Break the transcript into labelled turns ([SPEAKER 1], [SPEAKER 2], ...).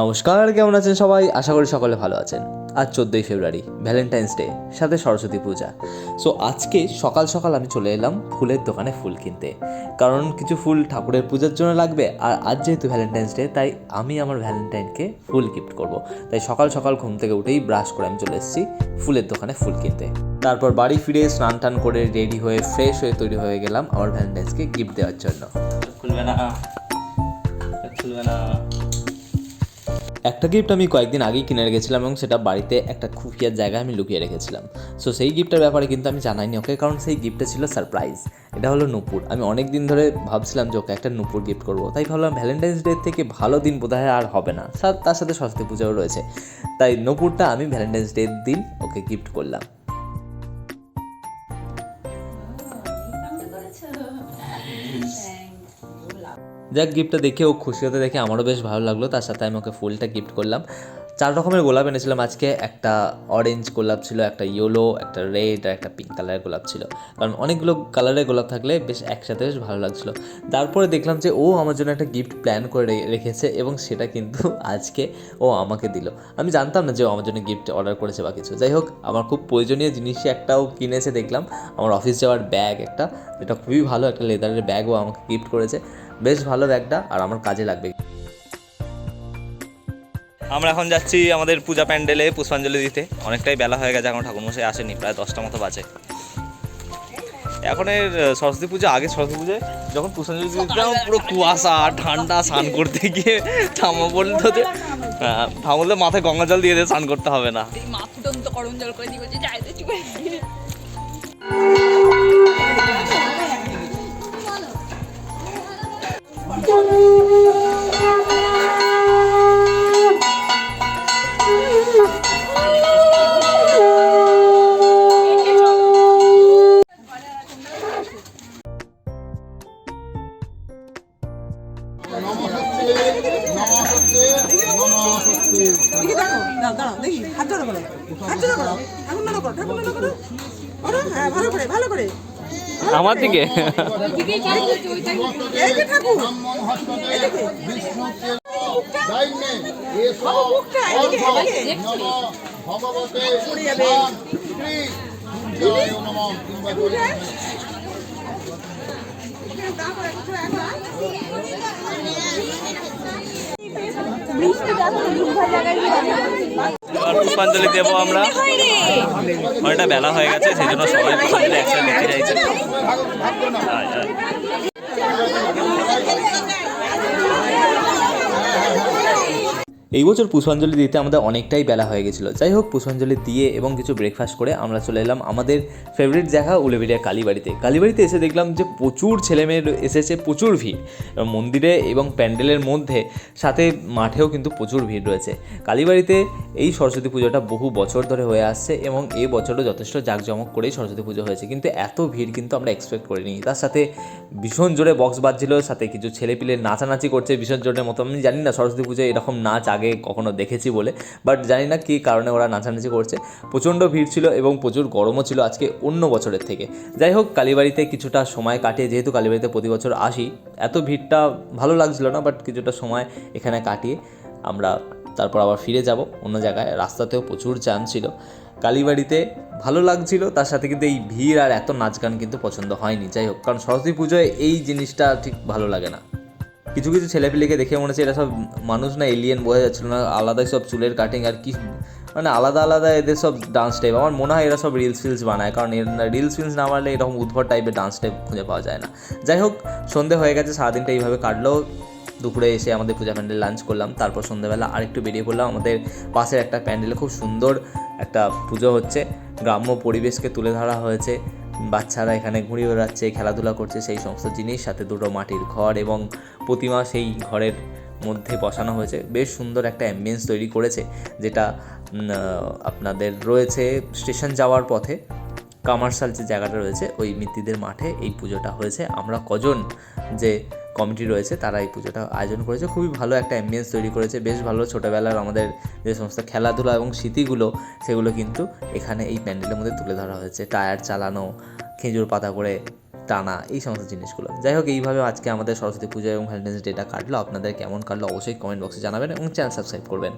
[SPEAKER 1] নমস্কার, কেমন আছেন সবাই? আশা করি সকলে ভালো আছেন। আজ চোদ্দোই ফেব্রুয়ারি, ভ্যালেন্টাইন্স ডে, সাথে সরস্বতী পূজা। সো আজকে সকাল সকাল আমি চলে এলাম ফুলের দোকানে ফুল কিনতে। কারণ কিছু ফুল ঠাকুরের পূজার জন্য লাগবে, আর আজ যেহেতু ভ্যালেন্টাইন্স ডে, তাই আমি আমার ভ্যালেন্টাইনকে ফুল গিফট করব। তাই সকাল সকাল ঘুম থেকে উঠেই ব্রাশ করে আমি চলে এসেছি ফুলের দোকানে ফুল কিনতে। তারপর বাড়ি ফিরে স্নান টান করে রেডি হয়ে ফ্রেশ হয়ে তৈরি হয়ে গেলাম আমার ভ্যালেন্টাইন্সকে গিফট দেওয়ার জন্য।
[SPEAKER 2] খুলবে না খুলবে না।
[SPEAKER 1] একটা গিফট আমি কয়েকদিন আগেই কিনে রেখেছিলাম এবং সেটা বাড়িতে একটা খুফিয়ার জায়গায় আমি লুকিয়ে রেখেছিলাম। সো সেই গিফটের ব্যাপারে কিন্তু আমি জানাইনি ওকে কারণ সেই গিফটটা ছিল সারপ্রাইজ এটা হলো নুপুর। আমি অনেক দিন ধরে ভাবছিলাম যে ওকে একটা নূপুর গিফট করব। তাই ভাবলাম ভ্যালেন্টাইন্স ডে থেকে ভালো দিন বোধহয় আর হবে না। তার সাথে সরস্বতী পূজাও রয়েছে। তাই নূপুরটা আমি ভ্যালেন্টাইন্স ডের দিন ওকে গিফট করলাম। যাক গিফটটা দেখে ও খুশি হতে দেখে আমারও বেশ ভালো লাগল। তার সাথে আমি ওকে ফুলটা গিফট করলাম। চার রকমের গোলাপ এনেছিলাম। আজকে একটা অরেঞ্জ গোলাপ ছিল, একটা ইয়েলো একটা রেড আর একটা পিঙ্ক কালারের গোলাপ ছিল। কারণ অনেকগুলো কালারের গোলাপ থাকলে বেশ একসাথে বেশ ভালো লাগছিল। তারপরে দেখলাম যে, ও আমার জন্য একটা গিফট প্ল্যান করে রেখেছে এবং সেটা কিন্তু আজকে ও আমাকে দিল। আমি জানতাম না যে ও আমার জন্য গিফট অর্ডার করেছে বা কিছু। যাই হোক, আমার খুব প্রয়োজনীয় জিনিসই একটাও কিনেছে দেখলাম। আমার অফিস যাওয়ার ব্যাগ একটা, যেটা খুবই ভালো একটা লেদারের ব্যাগও আমাকে গিফট করেছে। বেশ ভালো ব্যাগটা আর আমার কাজে লাগবে।
[SPEAKER 2] আমরা এখন যাচ্ছি আমাদের পূজা প্যান্ডেলে পুষ্পাঞ্জলি দিতে। অনেকটাই বেলা হয়ে গেছে এখন ঠাকুরমশাই আসেনি প্রায় দশটা মতো বাজে। এখন এর সরস্বতী পুজো আগে সরস্বতী পুজোয় যখন পুষ্পাঞ্জলি দিতাম পুরো কুয়াশা ঠান্ডা স্নান করতে গিয়ে ঠামা বলতো যে আহ, ঠামা বলতো মাথায় গঙ্গা জল দিয়ে দিয়ে স্নান করতে হবে না।
[SPEAKER 3] গরম জল করে যে যাইতে চুপে
[SPEAKER 4] দেখি দেখো দাঁড়াও দেখি হাত জোড়ো করো হাত জোড়ো করো ঠাকুর নাড়ো করো ঠাকুর নাড়ো করো করো হ্যাঁ ভালো করে ভালো করে
[SPEAKER 2] আমার দিকে?
[SPEAKER 4] এই যে ঠাকুর এদিকে এদিকে
[SPEAKER 5] ভগবতে সূর্যায় নমঃ কিংবা
[SPEAKER 2] পুষ্পাঞ্জলি দেব আমরা। অনেকটা বেলা হয়ে গেছে সেই জন্য সবাই পুষ্পাঞ্জলি একসাথে দেখতে চাইছে
[SPEAKER 1] এই বছর পুষ্পাঞ্জলি দিতে আমাদের অনেকটাই বেলা হয়ে গেছিল। যাই হোক, পুষ্পাঞ্জলি দিয়ে এবং কিছু ব্রেকফাস্ট করে আমরা চলে এলাম আমাদের ফেভারিট জায়গা উলেবেরিয়া কালীবাড়িতে। কালীবাড়িতে এসে দেখলাম যে প্রচুর ছেলেমেয়ে এসেছে, প্রচুর ভিড়। মন্দিরে এবং প্যান্ডেলের মধ্যে, সাথে মাঠেও কিন্তু প্রচুর ভিড় রয়েছে। কালীবাড়িতে এই সরস্বতী পুজোটা বহু বছর ধরে হয়ে আসছে এবং এই বছরও যথেষ্ট জাঁকজমক করেই সরস্বতী পুজো হয়েছে। কিন্তু এত ভিড় কিন্তু আমরা এক্সপেক্ট করিনি। তার সাথে ভীষণ জোরে বক্স বাজছিল, সাথে কিছু ছেলেপিলে নাচানাচি করছে, ভীষণ জোরের মতো। আমি জানি না সরস্বতী পুজোয় এরকম নাচ আগে কখনো দেখেছি বলে বাট জানি না কী কারণে ওরা নাচানাচি করছে। প্রচণ্ড ভিড় ছিল এবং প্রচুর গরমও ছিল আজকে অন্য বছরের থেকে। যাই হোক, কালীবাড়িতে কিছুটা সময় কাটিয়ে, যেহেতু কালীবাড়িতে প্রতি বছর আসি, এত ভিড়টা ভালো লাগছিল না বাট কিছুটা সময় এখানে কাটিয়ে আমরা তারপর আবার ফিরে যাব অন্য জায়গায়। রাস্তাতেও প্রচুর জ্যাম ছিল। কালীবাড়িতে ভালো লাগছিল, তার সাথে কিন্তু এই ভিড় আর এত নাচ গান কিন্তু পছন্দ হয়নি। যাই হোক, কারণ সরস্বতী পুজোয় এই জিনিসটা ঠিক ভালো লাগে না। কিছু কিছু ছেলেপিলেকে দেখে মনে হচ্ছে এরা সব মানুষ না এলিয়েন বোঝা যাচ্ছিল না, আলাদাই সব চুলের কাটিং আর কি মানে আলাদা আলাদা এদের সব ডান্স টাইপ আমার মনে হয় এরা সব রিলস ফিলস বানায়, কারণ এর রিলস ফিলস না বানালে এরকম উদ্ভট টাইপের ডান্স টাইপ খুঁজে পাওয়া যায় না। যাই হোক, সন্ধে হয়ে গেছে, সারাদিনটা এইভাবে কাটলো। দুপুরে এসে আমাদের পূজা প্যান্ডেল লাঞ্চ করলাম, তারপর সন্ধ্যাবেলা আরেকটু বেরিয়ে পড়লাম। আমাদের পাশের একটা প্যান্ডেলে খুব সুন্দর একটা পুজো হচ্ছে, গ্রাম্য পরিবেশকে তুলে ধরা হয়েছে। বাচ্চারা এখানে ঘুরে বেড়াচ্ছে, খেলাধুলা করছে, সেই সমস্ত জিনিস, সাথে দুটো মাটির ঘর এবং প্রতিমা সেই ঘরের মধ্যে বসানো হয়েছে। বেশ সুন্দর একটা অ্যাম্বিয়েন্স তৈরি করেছে, যেটা আপনাদের রয়েছে স্টেশন যাওয়ার পথে। কামার্শাল যে জায়গাটা রয়েছে, ওই মিত্তিদের মাঠে এই পুজোটা হয়েছে। আমরা কজন যে কমিটি রয়েছে, তারা এই পুজোটা আয়োজন করেছে। খুবই ভালো একটা অ্যাম্বিয়েন্স তৈরি করেছে। বেশ ভালো ছোটোবেলার আমাদের যে সমস্ত খেলাধুলা এবং স্মৃতিগুলো, সেগুলো কিন্তু এখানে এই প্যান্ডেলের মধ্যে তুলে ধরা হয়েছে। টায়ার চালানো, খেজুর পাতা করে টানা, এই সমস্ত জিনিসগুলো। যাই হোক, এইভাবে আজকে আমাদের সরস্বতী পুজো এবং ভ্যালেন্টাইন্স ডেটা কাটলো। আপনাদের কেমন কাটলো অবশ্যই কমেন্ট বক্সে জানাবেন এবং চ্যানেল সাবস্ক্রাইব করবেন।